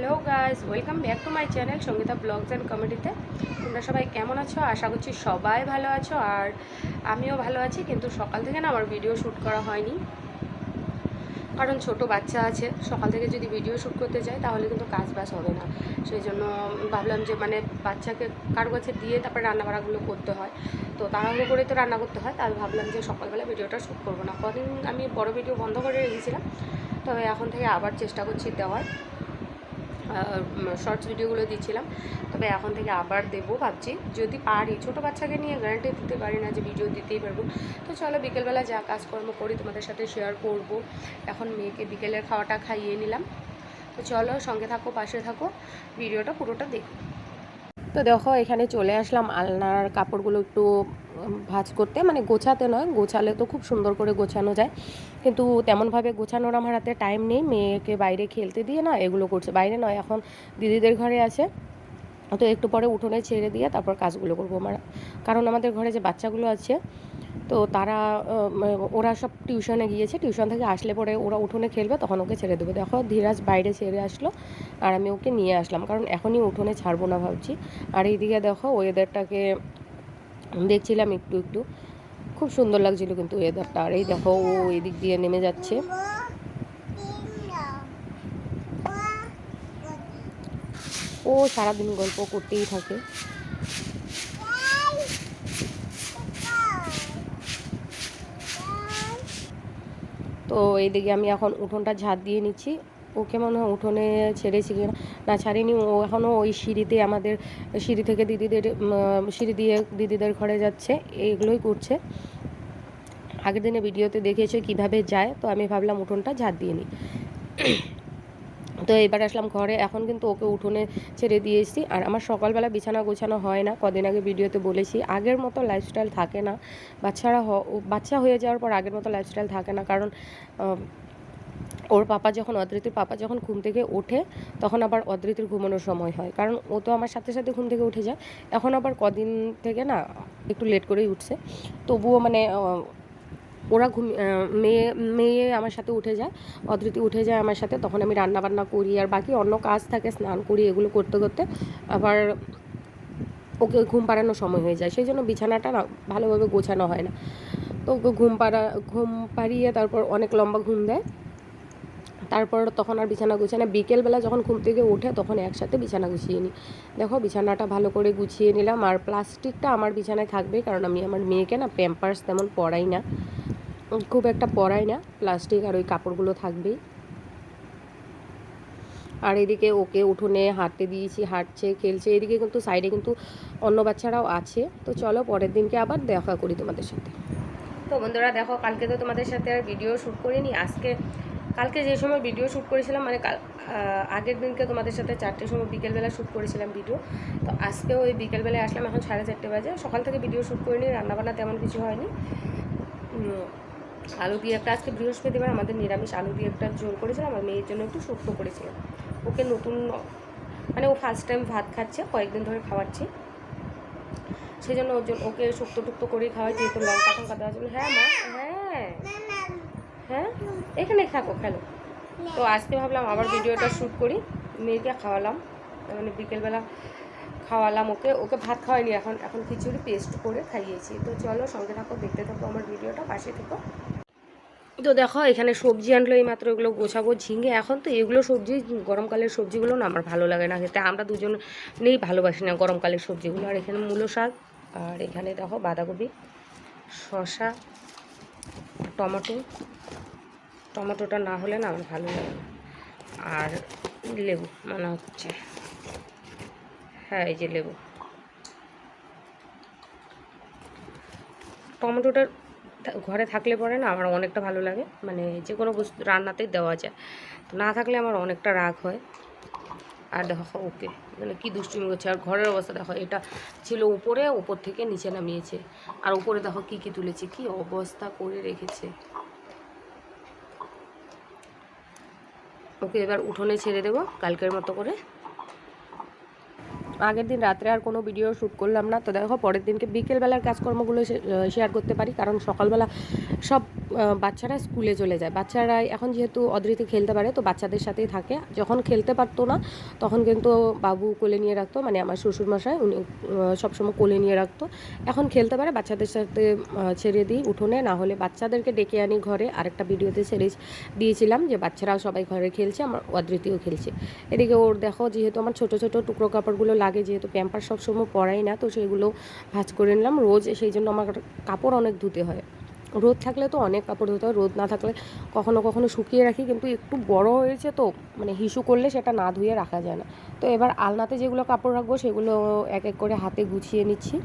Hello guys, welcome back to my channel Sangeeta blogs and কমেডিতে। তোমরা সবাই কেমন আছো? আশা করছি সবাই ভালো আছো, আর আমিও ভালো আছি, কিন্তু সকাল থেকে না আমার ভিডিও শ্যুট করা হয়নি। কারণ ছোট বাচ্চা আছে, সকাল থেকে যদি ভিডিও শ্যুট করতে যাই, তাহলে কিন্তু কাজ বাজ হবে না। সেই জন্য ভাবলাম যে মানে বাচ্চাকে কারও কাছে দিয়ে তারপরে রান্নাবাড়াগুলো করতে হয়। তো তাড়াহুড়ো করে তো রান্না করতে হয়, তাই ভাবলাম যে সকালবেলা ভিডিওটা শ্যুট করব না। কদিন আমি বড় ভিডিও বন্ধ করে রেখেছিলাম, তবে এখন থেকে আবার চেষ্টা করছি দেওয়ার। শর্টস ভিডিওগুলো দিচ্ছিলাম তবে এখন থেকে আবার দেবো ভাবছি। যদি পারি, ছোটো বাচ্চাকে নিয়ে গ্যারান্টি দিতে পারি না যে ভিডিও দিতেই পারব। তো চলো বিকেলবেলা যা কাজকর্ম করি তোমাদের সাথে শেয়ার করব। এখন মেয়েকে বিকেলের খাওয়াটা খাইয়ে নিলাম। তো চলো সঙ্গে থাকো, পাশে থাকো। ভিডিওটা পুরোটা দেখো। তো দেখো, এখানে চলে আসলাম আলনার কাপড়গুলো একটু ভাজ করতে। মানে গোছাতে নয়, গোছালে তো খুব সুন্দর করে গোছানো যায়। কিন্তু তেমনভাবে গোছানোর আমার হাতে টাইম নেই, মেয়েকে বাইরে খেলতে দিয়ে না, এগুলো করছে। বাইরে নয়, এখন দিদিদের ঘরে আছে। তো একটু পরে উঠোনে ছেড়ে দিয়ে তারপর কাজগুলো করব আমার। কারণ আমাদের ঘরে যে বাচ্চাগুলো আছে তো তারা ওরা সব টিউশনে গিয়েছে, টিউশন থেকে আসলে পরে ওরা উঠোনে খেলবে, তখন ওকে ছেড়ে দেবো। দেখো, ধীরাজ বাইরে ছেড়ে আসলো আর আমি ওকে নিয়ে আসলাম, কারণ এখনই উঠোনে ছাড়বো না ভাবছি। আর এইদিকে দেখো ওয়েদারটাকে দেখছিলাম একটু একটু। খুব সুন্দর লাগছিল কিন্তু ওয়েদারটা আর এই দেখো, ও এদিক দিয়ে নেমে যাচ্ছে। ও সারাদিন গল্প করতেই থাকে। তো এইদিকে আমি এখন উঠোনটা ঝাঁট দিয়ে নিচ্ছি। ওকে মনে হয় উঠোনে ছেড়েছি কিনা না ছাড়িনি। ও এখনও ওই সিঁড়িতে আমাদের সিঁড়ি থেকে দিদিদের সিঁড়ি দিয়ে দিদিদের ঘরে যাচ্ছে এইগুলোই করছে। আগের দিনে ভিডিওতে দেখেছে কীভাবে যায়, তো আমি ভাবলাম উঠোনটা ঝাঁট দিয়ে নিই। তো এবার আসলাম ঘরে। এখন কিন্তু ওকে উঠোনে ছেড়ে দিয়ে এসেছি। আর আমার সকালবেলা বিছানা গোছানো হয় না, কদিন আগে ভিডিওতে বলেছি। আগের মতো লাইফস্টাইল থাকে না। বাচ্চারা বাচ্চা হয়ে যাওয়ার পর আগের মতো লাইফস্টাইল থাকে না। কারণ ওর পাপা যখন, অদ্রিতির পাপা যখন ঘুম থেকে ওঠে, তখন আবার অদ্রিতির ঘুমানোর সময় হয়। কারণ ও তো আমার সাথে সাথে ঘুম থেকে উঠে যায়। এখন আবার কদিন থেকে না, একটু লেট করেই উঠছে। তবুও মানে ওরা ঘুম মেয়ে মেয়ে আমার সাথে উঠে যায়, অদ্রিতি উঠে যায় আমার সাথে, তখন আমি রান্না বান্না করি আর বাকি অন্য কাজ থাকে স্নান করি এগুলো করতে করতে, আবার ওকে ঘুম পাড়ানোর সময় হয়ে যায়, সেই জন্য বিছানাটা না ভালোভাবে গোছানো হয় না। তো ওকে ঘুম পাড়া, ঘুম পাড়িয়ে তারপর অনেক লম্বা ঘুম দেয়, তারপর তখন আর বিছানা গুছিয়ে না, বিকেলবেলা যখন ঘুম থেকে ওঠে তখন একসাথে বিছানা গুছিয়ে নিই। দেখো বিছানাটা ভালো করে গুছিয়ে নিলাম আর প্লাস্টিকটা আমার বিছানায় থাকবে কারণ আমি আমার মেয়েকে না প্যাম্পার্স তেমন পরাই না। খুব একটা পরাই না প্লাস্টিক আর ওই কাপড়গুলো থাকবেই। আর এদিকে ওকে উঠোনে হাঁটতে দিয়েছি, হাঁটছে, খেলছে, এদিকে কিন্তু সাইডে কিন্তু অন্য বাচ্চারাও আছে। তো চলো পরের দিনকে আবার দেখা করি তোমাদের সাথে। তো বন্ধুরা দেখো, কালকে তো তোমাদের সাথে আর ভিডিও শ্যুট করিনি, আজকে, কালকে যে সময় ভিডিও শ্যুট করেছিলাম মানে কাল আগের দিনকে তোমাদের সাথে চারটের সময় বিকেলবেলা শ্যুট করেছিলাম ভিডিও তো আজকে ওই বিকেলবেলায় আসলাম, এখন সাড়ে চারটে বাজে, সকাল থেকে ভিডিও শ্যুট করিনি, রান্নাবান্না তেমন কিছু হয়নি। আলু দিয়ে একটা আজকে বৃহস্পতিবার, আমাদের নিরামিষ আলু দিয়ে একটা ঝোল করেছিলাম আর মেয়ের জন্য একটু শুক্তো করেছিলাম ওকে নতুন মানে ও ফার্স্ট টাইম ভাত খাচ্ছে, কয়েকদিন ধরে খাওয়াচ্ছি। সেই জন্য ওর জন্য ওকে শুক্তো টুক্তো করেই খাওয়াই, যেহেতু লঙ্কা টঙ্কা দেওয়ার জন্য। হ্যাঁ মা হ্যাঁ। হ্যাঁ? এখানে থাকো, খেলো। তো আজকে ভাবলাম আবার ভিডিওটা শ্যুট করি। মেয়েকে খাওয়ালাম। মানে বিকেলবেলা খাওয়ালাম ওকে ওকে ভাত খাওয়াইনি, এখন এখন খিচুড়ি পেস্ট করে খাইয়েছি। তো চলো সঙ্গে থাকো, দেখতে থাকো আমার ভিডিওটা, পাশে থেকো। তো দেখো, এখানে সবজি আনলো এই মাত্র, এগুলো গোছাবো, ঝিঙে, এখন তো এগুলো সবজি গরমকালের সবজিগুলো না আমার ভালো লাগে না। খেতে আমরা দুজন নেই, ভালোবাসি না গরমকালের সবজিগুলো। আর এখানে মূলো শাক, আর এখানে দেখো বাঁধাকপি, শসা, টমেটো। টমেটোটা না হলে না আমার ভালো লাগে না। আর লেবু, মনে হচ্ছে। হ্যাঁ এই যে লেবু। টমেটোটা ঘরে থাকলে পরে না আমার অনেকটা ভালো লাগে। মানে যে কোনো বস্তু রান্নাতেই দেওয়া যায়। তো না থাকলে আমার অনেকটা রাগ হয়। আর দেখো, ওকে মানে কী দুষ্টুমি করছে। আর ঘরের অবস্থা দেখো, এটা ছিল উপরে, উপর থেকে নিচে নামিয়েছে। আর উপরে দেখো কী কী তুলেছে, কী অবস্থা করে রেখেছে। ওকে, এবার উঠোনে ছেড়ে দেবো, কালকের মতো করে। আগের দিন রাত্রে আর কোনো ভিডিও শ্যুট করলাম না। তো দেখো, পরের দিনকে বিকেলবেলার কাজকর্মগুলো শেয়ার করতে পারি। কারণ সকালবেলা সব বাচ্চারা স্কুলে চলে যায়। বাচ্চারা এখন যেহেতু অদৃতি খেলতে পারে, তো বাচ্চাদের সাথেই থাকে। যখন খেলতে পারতো না, তখন কিন্তু বাবু কোলে নিয়ে রাখতো মানে আমার শ্বশুরমশাই, উনি সবসময় কোলে নিয়ে রাখতো। এখন খেলতে পারে, বাচ্চাদের সাথে ছেড়ে দিই উঠোনে। না হলে বাচ্চাদেরকে ডেকে আনি ঘরে। আরেকটা ভিডিওতে ছেড়ে দিয়েছিলাম যে, বাচ্চারাও সবাই ঘরে খেলছে, আমার অদৃতিও খেলছে। এদিকে ওর দেখো, যেহেতু আমার ছোট ছোট টুকরো কাপড়গুলো লাগে যেহেতু প্যাম্পার সবসময় পরাই না, তো সেগুলো ভাজ করে নিলাম। রোজ সেই জন্য আমার কাপড় অনেক ধুতে হয়। রোদ থাকলে তো অনেক কাপড় ধুতে হয়, রোদ না থাকলে কখনো কখনো শুকিয়ে রাখি, কিন্তু একটু বড় হয়েছে তো মানে হিসু করলে সেটা না ধুয়ে রাখা যায় না। তো এবার আলনাতে যেগুলো কাপড় রাখব সেগুলো এক এক করে হাতে গুছিয়ে নিচ্ছি।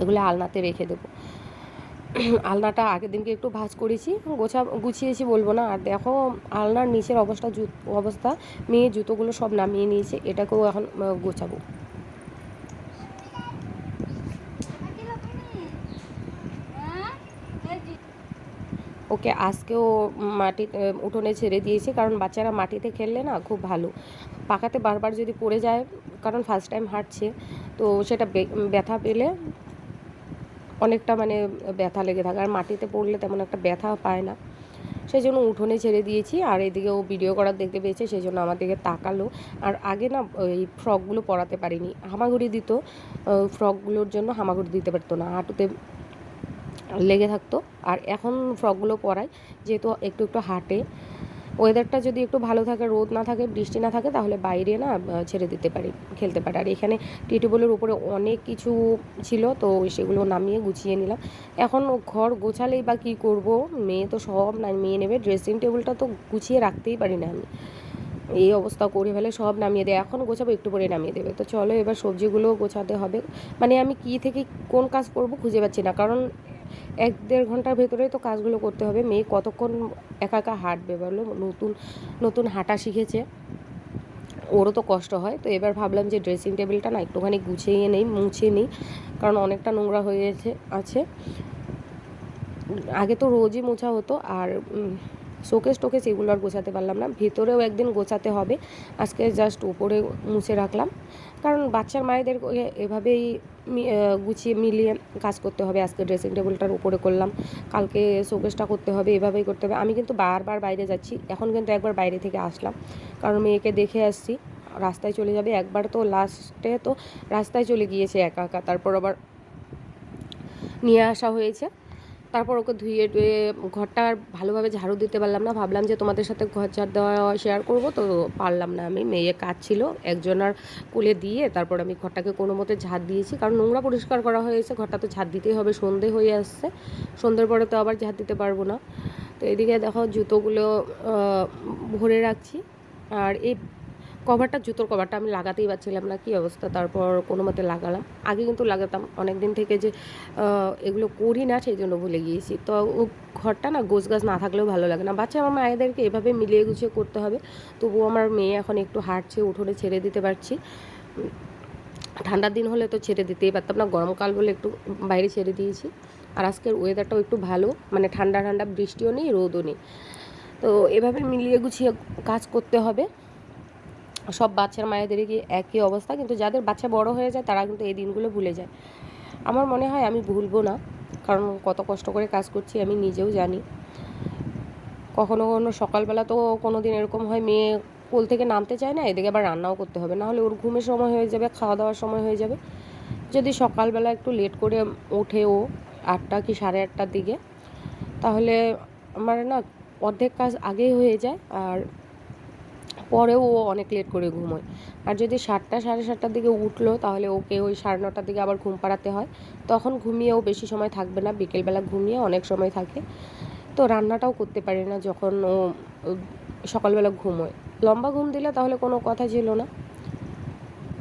এগুলো আলনাতে রেখে দেবো। আলনাটা আগের দিনকে একটু ভাজ করেছি, গোছা গুছিয়েছি বলব না। আর দেখো, আলনার নিচের অবস্থা অবস্থা, মেয়ে জুতোগুলো সব নামিয়ে নিয়েছে, এটাকেও এখন গোছাবো। ওকে, আজকেও মাটি উঠোনে ছেড়ে দিয়েছি, কারণ বাচ্চারা মাটিতে খেললে না খুব ভালো। পাকাতে বারবার যদি পড়ে যায়, কারণ ফার্স্ট টাইম হাঁটছে, তো সেটা ব্যথা পেলে অনেকটা মানে ব্যথা লেগে থাকে। আর মাটিতে পড়লে তেমন একটা ব্যথা পায় না। সেই জন্য উঠোনে ছেড়ে দিয়েছি। আর এদিকে ও ভিডিও করার দেখতে পেয়েছে সেই জন্য আমার দিকে তাকালো। আর আগে না এই ফ্রকগুলো পরাতে পারিনি। হামাগুড়ি দিত ফ্রকগুলোর জন্য হামাগুড়ি দিতে পারতো না। হাঁটুতে লেগে থাকতো। আর এখন ফ্রকগুলো পরাই, যেহেতু একটু একটু হাঁটে। ওয়েদারটা যদি একটু ভালো থাকে, রোদ না থাকে, বৃষ্টি না থাকে, তাহলে বাইরে না ছেড়ে দিতে পারি, খেলতে পারে। আর এখানে টিউবওয়েলের উপরে অনেক কিছু ছিল, তো সেগুলো নামিয়ে গুছিয়ে নিলাম। এখন ঘর গোছালেই বা কী করব? মেয়ে তো সব নামিয়ে নেবে ড্রেসিং টেবিলটা তো গুছিয়ে রাখতেই পারি না আমি। এই অবস্থা করে ফেলে, সব নামিয়ে দেয়। এখন গোছাবো, একটু পরে নামিয়ে দেবে। তো চলো, এবার সবজিগুলো গোছাতে হবে। মানে আমি কি থেকে কোন কাজ করব খুঁজে পাচ্ছি না, কারণ এক দেড় ঘণ্টার ভেতরে তো কাজগুলো করতে হবে। মেয়ে কতক্ষণ একা একা হাঁটবে বলো? নতুন নতুন হাঁটা শিখেছে। ওরও তো কষ্ট হয়। তো এবার ভাবলাম যে ড্রেসিং টেবিলটা না একটুখানি গুছিয়ে নেই, মুছে নিই, কারণ অনেকটা নোংরা হয়ে গেছে, আছে। আগে তো রোজই মোছা হতো, আর শোকেস টোকেস এগুলো আর গোছাতে পারলাম না। ভেতরেও একদিন গোছাতে হবে। আজকে জাস্ট উপরে মুছে রাখলাম। কারণ বাচ্চার মায়েদের এভাবেই গুছিয়ে মিলিয়ে কাজ করতে হবে। আজকে ড্রেসিং টেবিলটার উপরে করলাম। কালকে শোকেসটা করতে হবে, এভাবেই করতে হবে। আমি কিন্তু বারবার বাইরে যাচ্ছি। এখন কিন্তু একবার বাইরে থেকে আসলাম। কারণ মেয়েকে দেখে আসছি। রাস্তায় চলে যাবে। একবার তো লাস্টে তো রাস্তায় চলে গিয়েছে একা একা। তারপর আবার নিয়ে আসা হয়েছে। তারপর ওকে ধুয়ে টুয়ে ঘরটা আর ভালোভাবে ঝাড়ু দিতে পারলাম না। ভাবলাম যে তোমাদের সাথে ঘর ঝাড় দেওয়া শেয়ার করব, তো পারলাম না আমি। মেয়ে কাজ ছিল একজনার কোলে দিয়ে তারপর আমি ঘরটাকে কোনো মতে ঝাড় দিয়েছি। কারণ নোংরা পরিষ্কার করা হয়েছে, ঘরটা তো ঝাড় দিতেই হবে, সন্ধে হয়ে আসছে। সন্ধ্যের পরে তো আবার ঝাড় দিতে পারব না। তো এদিকে দেখো জুতোগুলো ভরে রাখছি। আর এই কভারটা, জুতোর কভারটা আমি লাগাতেই পারছিলাম না, কী অবস্থা? তারপর কোনো মতে লাগালাম। আগে কিন্তু লাগাতাম অনেক দিন থেকে যে এগুলো করি না, সেই জন্য ভুলে গিয়েছি। তো ঘরটা না গোছ গাছ না থাকলেও ভালো লাগে না। বাচ্চা আমার মায়েদেরকে এভাবে মিলিয়ে গুছিয়ে করতে হবে। তবুও আমার মেয়ে এখন একটু হাঁটছে, উঠোনে ছেড়ে দিতে পারছি। ঠান্ডার দিন হলে তো ছেড়ে দিতেই পারতাম না, গরমকাল বলে একটু বাইরে ছেড়ে দিয়েছি। আর আজকের ওয়েদারটাও একটু ভালো মানে ঠান্ডা ঠান্ডা, বৃষ্টিও নেই, রোদও নেই। তো এভাবে মিলিয়ে গুছিয়ে কাজ করতে হবে। সব বাচ্চার মায়েদেরই কি একই অবস্থা? কিন্তু যাদের বাচ্চা বড় হয়ে যায়, তারা কিন্তু এই দিনগুলো ভুলে যায়। আমার মনে হয় আমি ভুলবো না, কারণ কত কষ্ট করে কাজ করছি আমি নিজেও জানি। কখনো কখনো সকালবেলা তো কোনো দিন এরকম হয় মেয়ে কোল থেকে নামতে চায় না, এদিকে আবার রান্নাও করতে হবে। না হলে ওর ঘুমের সময় হয়ে যাবে খাওয়া দাওয়ার সময় হয়ে যাবে। যদি সকালবেলা একটু লেট করে ওঠে ও আটটা কি সাড়ে আটটার দিকে, তাহলে আমার না অর্ধেক কাজ আগেই হয়ে যায়। আর পরেও ও অনেক লেট করে ঘুমোয়। আর যদি সাতটা, সাড়ে সাতটার দিকে উঠল, তাহলে ওকে ওই সাড়ে নটার দিকে আবার ঘুম পাড়াতে হয়। তখন ঘুমিয়েও বেশি সময় থাকবে না, বিকেলবেলা ঘুমিয়ে অনেক সময় থাকে। তো রান্নাটাও করতে পারে না যখন ও সকালবেলা ঘুমোয়। লম্বা ঘুম দিলে তাহলে কোনো কথা ছিল না।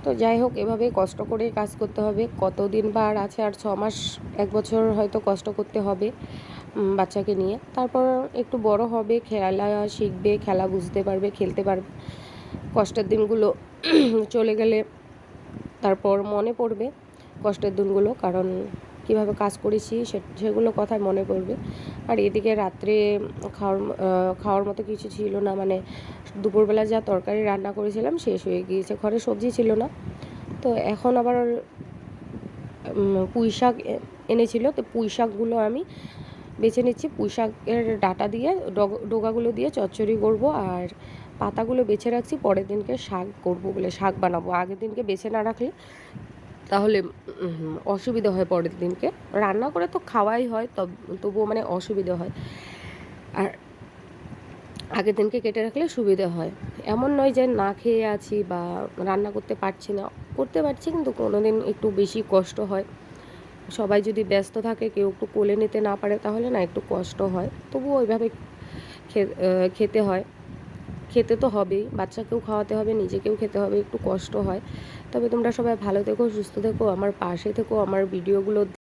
তো যাই হোক এভাবেই কষ্ট করে কাজ করতে হবে। কতদিন বা আর আছে, আর ছ মাস, এক বছর হয়তো কষ্ট করতে হবে। বাচ্চাকে নিয়ে। তারপর একটু বড় হবে, খেলা শিখবে, খেলা বুঝতে পারবে, খেলতে পারবে। কষ্টের দিনগুলো চলে গেলে তারপর মনে পড়বে কষ্টের দিনগুলো, কারণ কীভাবে কাজ করেছি সেগুলো কথায় মনে পড়বে। আর এদিকে রাত্রে খাওয়ার খাওয়ার মতো কিছু ছিল না মানে দুপুরবেলা যা তরকারি রান্না করেছিলাম শেষ হয়ে গিয়েছে, ঘরে সবজি ছিল না। তো এখন আবার পুঁই শাক এনেছিল, তো পুঁই শাকগুলো আমি বেছে নিচ্ছি পুঁই শাকের ডাটা দিয়ে, ডগ- ডোগাগুলো দিয়ে চচ্চড়ি করব আর পাতাগুলো বেছে রাখছি, পরের দিনকে শাক করব বলে শাক বানাবো। আগের দিনকে বেছে না রাখলে তাহলে অসুবিধা হয় পরের দিনকে। রান্না করে তো খাওয়াই হয়, তব, তবুও মানে অসুবিধা হয়। আর আগের দিনকে কেটে রাখলে সুবিধা হয়। এমন নয় যে না খেয়ে আছি বা রান্না করতে পারছি না। করতে পারছি কিন্তু কোনো দিন একটু বেশি কষ্ট হয়। সবাই যদি ব্যস্ত থাকে, কেউ একটু কোলে নিতে না পারে, তাহলে না একটু কষ্ট হয়। তবুও ওইভাবে খেতে হয়। খেতে তো হবেই, বাচ্চাকেও খাওয়াতে হবে, নিজেকেও খেতে হবে, একটু কষ্ট হয়। তবে তোমরা সবাই ভালো থেকো, সুস্থ থেকো, আমার পাশে থেকো, আমার ভিডিওগুলো